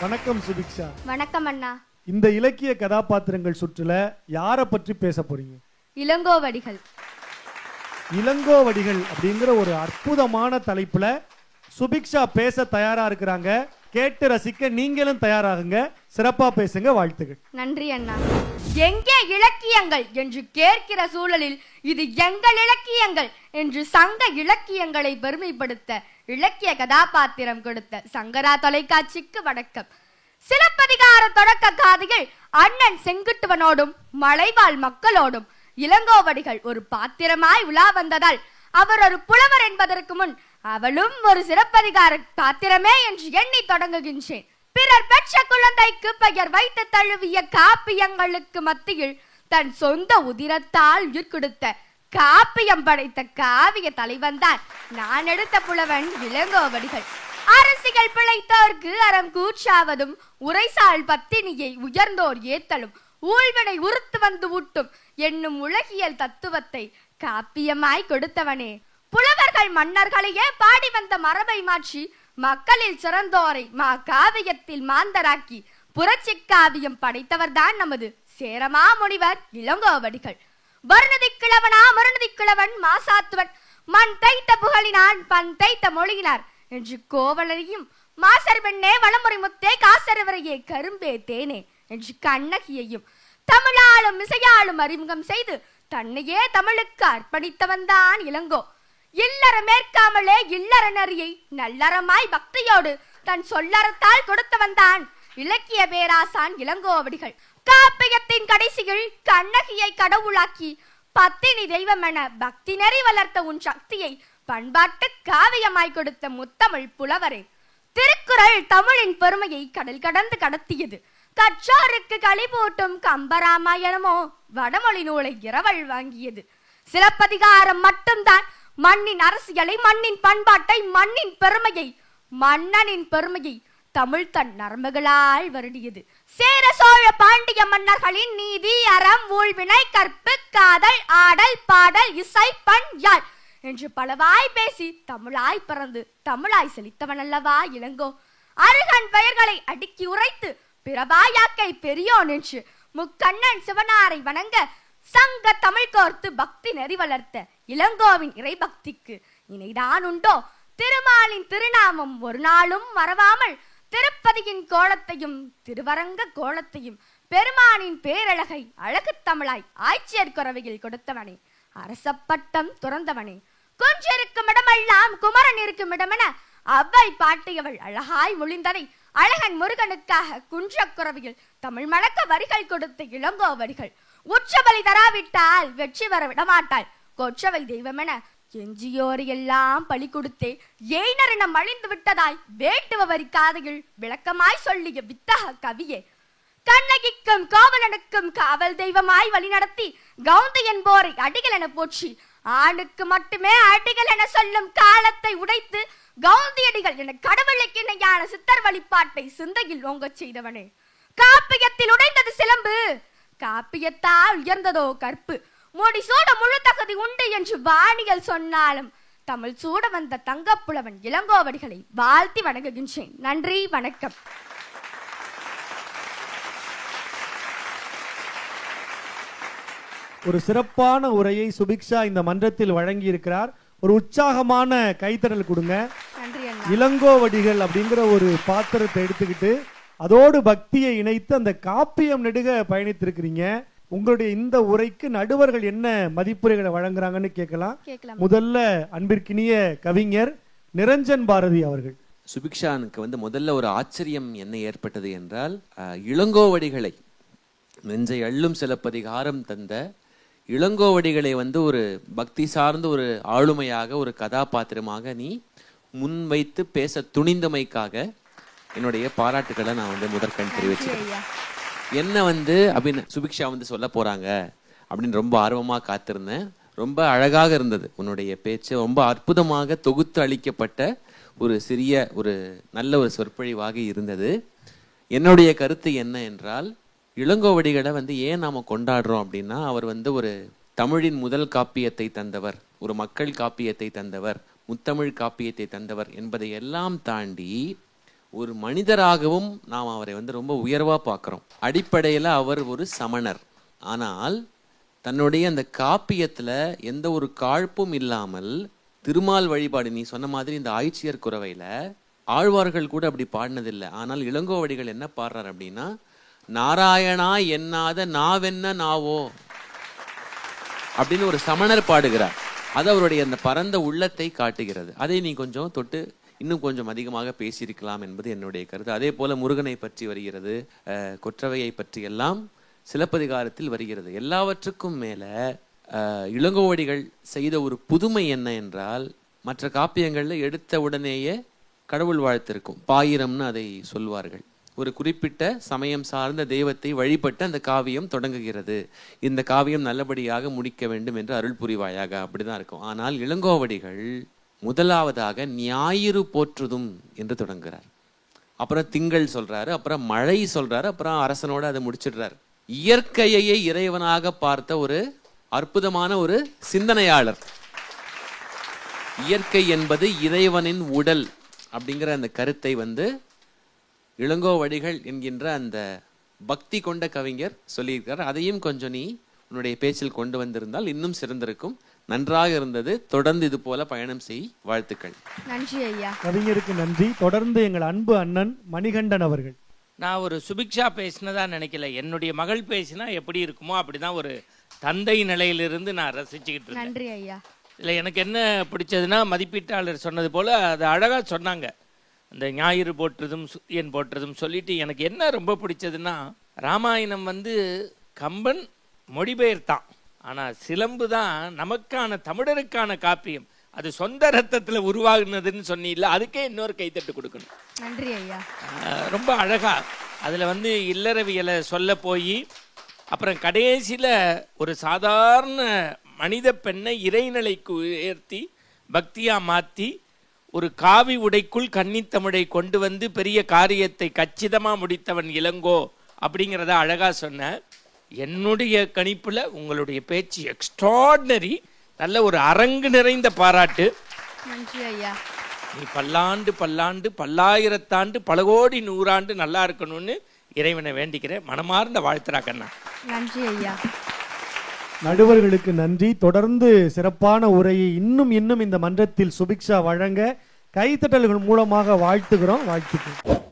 வணக்கம் சுபிக்ஷா. வணக்கம் அண்ணா. இந்த இலக்கிய கதாபாத்திரங்கள் சுற்றுல யாரை பற்றி பேச போறீங்க? இளங்கோவடிகள். இளங்கோவடிகள் அப்படிங்கிற ஒரு அற்புதமான தலைப்புல சுபிக்ஷா பேச தயாரா இருக்கிறாங்க. கேட்டு ரசிக்க நீங்களும் தயாராகுங்க. சிறப்பா பேசுங்க வாழ்த்துக்கள். நன்றி அண்ணா. எங்கே இலக்கியங்கள் என்று கேட்கிற சூழலில் இது எங்கள் இலக்கியங்கள் என்று சங்க இலக்கியங்களை பெருமைப்படுத்த இலக்கிய கதாபாத்திரம் கொடுத்த சங்கரா தொலைக்காட்சிக்கு வணக்கம். சிலப்பதிகார தொடக்க காதையில் அண்ணன் செங்குட்டுவனோடும் மலைவாழ் மக்களோடும் இளங்கோவடிகள் ஒரு பாத்திரமாய் உலா வந்ததால் அவர் ஒரு புலவர் என்பதற்கு முன் அவளும் ஒரு சிறப்பதிகார பாத்திரமே என்று எண்ணி தொடங்குகின்றேன். பிறர் பெற்ற குழந்தைக்கு பெயர் வைத்து தழுவிய காப்பியங்களுக்கு மத்தியில் தன் சொந்த உதிரத்தால் உயிர் கொடுத்த காப்பியம் படைத்த காவிய தலைவன்தான் நான் எடுத்த புலவன் இளங்கோவடிகள் அரசிகள் பிழைத்தோர்க்கு அறம் கூற்றாவதும் உரைசால் பத்தினியை உயர்ந்தோர் ஏத்தலும் ஊழ்வினை உறுத்து வந்து ஊட்டும் என்னும் உலகியல் தத்துவத்தை காப்பியமாய் கொடுத்தவனே. புலவர்கள் மன்னர்களையே பாடி வந்த மரபை மாற்றி மக்களில் சிறந்தோரை மா காவியத்தில் மாந்தராக்கி புரட்சி காவியம் படைத்தவர்தான் நமது சேரமா முனிவர் இளங்கோவடிகள் வருணதி கிழவனா மருணதி கிழவன் மாசாத்துவன் மண் தைத்த புகழினான் பண் தைத்த மொழியினார் என்று கோவலரையும் மாசர் பெண்ணே வளமுறை முத்தே காசரவரையே கரும்பே தேனே என்று கண்ணகியையும் தமிழாலும் இசையாலும் அறிமுகம் செய்து தன்னையே தமிழுக்கு அர்ப்பணித்தவன்தான் இளங்கோ. இல்லற மேற்காமலே இல்லற நெறியை நல்லறமாய் பக்தியோடு தன் சொல்லறத்தால் கொடுத்தவன்தான் இலக்கிய பேராசான் இளங்கோவடிகள். காப்பியத்தின் கடைசியில் கண்ணகியை கடவுளாக்கி பத்தினி தெய்வம் என பக்தி நெறி வளர்த்த உன் சக்தியை பண்பாட்டு காவியமாய் கொடுத்த முத்தமிழ் புலவரே. திருக்குறள் தமிழின் பெருமையை கடல் கடந்து கடத்தியது. கற்றாருக்கு களி போட்டும் கம்பராமாயணமோ வடமொழி நூலை இரவல் வாங்கியது. சிலப்பதிகாரம் மட்டும்தான். மண்ணின் அரசியலை மண்ணின் பண்பாட்டை மண்ணின் பெருமையை மன்னனின் பெருமையை தமிழ் தன் நரம்புகளால் வருடியது. சேர சோழ பாண்டிய மன்னர்களின் நீதி அறம் ஊழ்வினை கற்பு காதல் ஆடல் பாடல் இசை பண் யாழ் என்று பலவாய் பேசி தமிழாய் பிறந்து தமிழாய் செழித்தவன் அல்லவா இளங்கோ? அருகன் பெயர்களை அடுக்கி உரைத்து பிறவாயாக்கை பெரியோன் என்று முக்கண்ணன் சிவனாரை வணங்க சங்க தமிழ் கோர்த்து பக்தி நெறி வளர்த்த இளங்கோவின் இறைபக்திக்கு இணைதான் உண்டோ? திருமாலின் திருநாமம் ஒரு நாளும் மறவாமல் திருப்பதியின் கோலத்தையும் திருவரங்க கோலத்தையும் பெருமானின் பேரழகை அழகு தமிழாய் ஆட்சியர் குறவையில் கொடுத்தவனே. அரசப்பட்டம் துறந்தவனே. குன்றிருக்கும் இடமெல்லாம் குமரன் இருக்கும் இடமென அவ்வை பாட்டியவள் அழகாய் முழிந்ததை அழகன் முருகனுக்காக குன்றக்குறவையில் தமிழ் மணக்க வரிகள் கொடுத்த இளங்கோ வரிகள் உச்சபலி தராவிட்டால் வெற்றி வர விடமாட்டாள். கொற்றவை தெய்வமென எஞ்சியோர் எல்லாம் பலி கொடுத்தே ஏனரினம் அழிந்து விட்டதாய் வேட்டுவ வரி காதையில் விளக்கமாய் சொல்லிய வித்தக கவியே. கண்ணகிக்கும் காவலனுக்கும் காவல் தெய்வமாய் வழிநடத்தி கவுந்தி என்போரை அடிகள் என போற்றி ஆணுக்கு மட்டுமே அடிகள் என சொல்லும் காலத்தை உடைத்து கவுந்தியடிகள் என கடவுளுக்கு இணையான சித்தர் வழிபாட்டை சிந்தையில் ஓங்கச் செய்தவனே. காப்பியத்தில் உடைந்தது சிலம்பு காப்பியத்தால் உயர்ந்ததோ கற்பு முடி சூட முழு தகுதி உண்டு என்று வாணிகள் சொன்னாலும் தமிழ் சூட வந்த தங்கப்புலவன் இளங்கோவடிகளை வாழ்த்தி வணங்குகின்றேன். நன்றி வணக்கம். ஒரு சிறப்பான உரையை சுபிக்ஷா இந்த மன்றத்தில் வழங்கி இருக்கிறார் ஒரு உற்சாகமான கைத்தறல் கொடுங்க. இளங்கோவடிகள் அப்படிங்கிற ஒரு பாத்திரத்தை எடுத்துக்கிட்டு அதோடு பக்தியை இணைத்து அந்த காப்பியம் நெடுக பயணித்திருக்கிறீங்க. உங்களுடைய இந்த உரைக்கு நடுவர்கள் என்ன மதிப்புரைகளை வழங்குறாங்கன்னு கேட்கலாம். முதல்ல அன்பிற்கினிய கவிஞர் நிரஞ்சன் பாரதி அவர்கள். சுபிக்ஷானுக்கு வந்து முதல்ல ஒரு ஆச்சரியம் என்ன ஏற்பட்டது என்றால் இளங்கோவடிகளை நெஞ்சை அள்ளும் சிலப்பதிகாரம் தந்த இளங்கோவடிகளை வந்து ஒரு பக்தி சார்ந்த ஒரு ஆளுமையாக ஒரு கதாபாத்திரமாக நீ முன்வைத்து பேச துணிந்தமைக்காக என்னுடைய பாராட்டுக்களை நான் வந்து முதற்கண் தெரிவிச்சேன் ஐயா. என்ன வந்து அப்படின்னு சுபிக்ஷா வந்து சொல்ல போகிறாங்க அப்படின்னு ரொம்ப ஆர்வமாக காத்திருந்தேன். ரொம்ப அழகாக இருந்தது. உன்னுடைய பேச்சு ரொம்ப அற்புதமாக தொகுத்து அளிக்கப்பட்ட ஒரு சிறிய ஒரு நல்ல ஒரு சொற்பொழிவாக இருந்தது. என்னுடைய கருத்து என்ன என்றால் இளங்கோவடிகளை வந்து ஏன் நாம் கொண்டாடுறோம் அப்படின்னா அவர் வந்து ஒரு தமிழின் முதல் காப்பியத்தை தந்தவர் ஒரு மக்கள் காப்பியத்தை தந்தவர் முத்தமிழ் காப்பியத்தை தந்தவர் என்பதை எல்லாம் தாண்டி ஒரு மனிதராகவும் நாம் அவரை வந்து ரொம்ப உயர்வாக பார்க்குறோம். அடிப்படையில் அவர் ஒரு சமணர். ஆனால் தன்னுடைய அந்த காப்பியத்தில் எந்த ஒரு காழ்ப்பும் இல்லாமல் திருமால் வழிபாடு நீ சொன்ன மாதிரி இந்த ஆய்ச்சியர் குறவையில் ஆழ்வார்கள் கூட அப்படி பாடினதில்லை. ஆனால் இளங்கோவடிகள் என்ன பாடுறார் அப்படின்னா நாராயணா எண்ணாத நாவென்ன நாவோ அப்படின்னு ஒரு சமணர் பாடுகிறார். அது அவருடைய அந்த பரந்த உள்ளத்தை காட்டுகிறது. அதை நீ கொஞ்சம் தொட்டு இன்னும் கொஞ்சம் அதிகமாக பேசியிருக்கலாம் என்பது என்னுடைய கருத்து. அதே போல முருகனை பற்றி வருகிறது கொற்றவையை பற்றி எல்லாம் சிலப்பதிகாரத்தில் வருகிறது. எல்லாவற்றுக்கும் மேலே இளங்கோவடிகள் செய்த ஒரு புதுமை என்ன என்றால் மற்ற காப்பியங்களில் எடுத்த உடனேயே கடவுள் வாழ்த்திருக்கும். பாயிரம்னு அதை சொல்வார்கள். ஒரு குறிப்பிட்ட சமயம் சார்ந்த தெய்வத்தை வழிபட்டு அந்த காவியம் தொடங்குகிறது. இந்த காவியம் நல்லபடியாக முடிக்க வேண்டும் என்று அருள் புரிவாயாக. அப்படிதான் இருக்கும். ஆனால் இளங்கோவடிகள் முதலாவதாக ஞாயிறு போற்றுதும் என்று தொடங்குகிறார் அப்புறம் திங்கள் சொல்றாரு அப்புறம் மழை சொல்றாரு அப்புறம் அரசனோட அதை முடிச்சிடுறாரு. இயற்கையையே இறைவனாக பார்த்த ஒரு அற்புதமான ஒரு சிந்தனையாளர். இயற்கை என்பது இறைவனின் உடல் அப்படிங்கிற அந்த கருத்தை வந்து இளங்கோவடிகள் என்கின்ற அந்த பக்தி கொண்ட கவிஞர் சொல்லியிருக்கிறார். அதையும் கொஞ்சம் நீ உன்னுடைய பேச்சில் கொண்டு வந்திருந்தால் இன்னும் சிறந்திருக்கும். நன்றாக இருந்தது. தொடர்ந்து இது போல பயணம் செய். வாழ்த்துக்கள். நன்றி ஐயா. கவிஞருக்கு நன்றி. தொடர்ந்து எங்கள் அன்பு அண்ணன் மணிகண்டன் அவர்கள். நான் ஒரு சுபிக்ஷா பேசினதா நினைக்கல. என்னுடைய மகள் பேசினா எப்படி இருக்குமோ அப்படிதான் ஒரு தந்தை நிலையிலிருந்து நான் ரசிச்சுக்கிட்டு இருந்தேன். நன்றி ஐயா. இதில் எனக்கு என்ன பிடிச்சதுன்னா மதிப்பீட்டாளர் சொன்னது போல் அது அழகாக சொன்னாங்க. இந்த ஞாயிறு போற்றுதும் சுத்தியன் போற்றுதும் சொல்லிட்டு எனக்கு என்ன ரொம்ப பிடிச்சதுன்னா ராமாயணம் வந்து கம்பன் மொழிபெயர்த்தான். ஆனால் சிலம்பு தான் நமக்கான தமிழருக்கான காப்பியம். அது சொந்த ரத்தத்தில் உருவாகுனதுன்னு சொன்னீல்ல அதுக்கே இன்னொரு கைத்தட்டு கொடுக்கணும். நன்றி ஐயா. ரொம்ப அழகா அதில் வந்து இல்லறவியலை சொல்ல போய் அப்புறம் கடைசியில் ஒரு சாதாரண மனித பெண்ணை இறைநிலைக்கு உயர்த்தி பக்தியாக மாற்றி ஒரு காவி உடைக்குள் கன்னித்தமிழை கொண்டு வந்து பெரிய காரியத்தை கச்சிதமாக முடித்தவன் இளங்கோ அப்படிங்கிறத அழகாக சொன்னேன் என்னுடைய கணிப்பில் உங்களுடைய பேச்சு எக்ஸ்ட்ராடினரி நல்ல ஒரு அரங்கு நிறைந்த பாராட்டு. நன்றி ஐயா. நீ பல்லாண்டு பல்லாண்டு பல்லாயிரத்தாண்டு பல கோடி நூறாண்டு நல்லா இருக்கணும்னு இறைவனை வேண்டிக்கிறேன். மனமார்ந்த வாழ்த்துறா கண்ணா. நன்றி ஐயா. நடுவர்களுக்கு நன்றி. தொடர்ந்து சிறப்பான உரையை இன்னும் இன்னும் இந்த மன்றத்தில் சுபிக்ஷா வழங்க கைத்தட்டல்கள் மூலமாக வாழ்த்துகிறோம். வாழ்த்துக்கிறோம்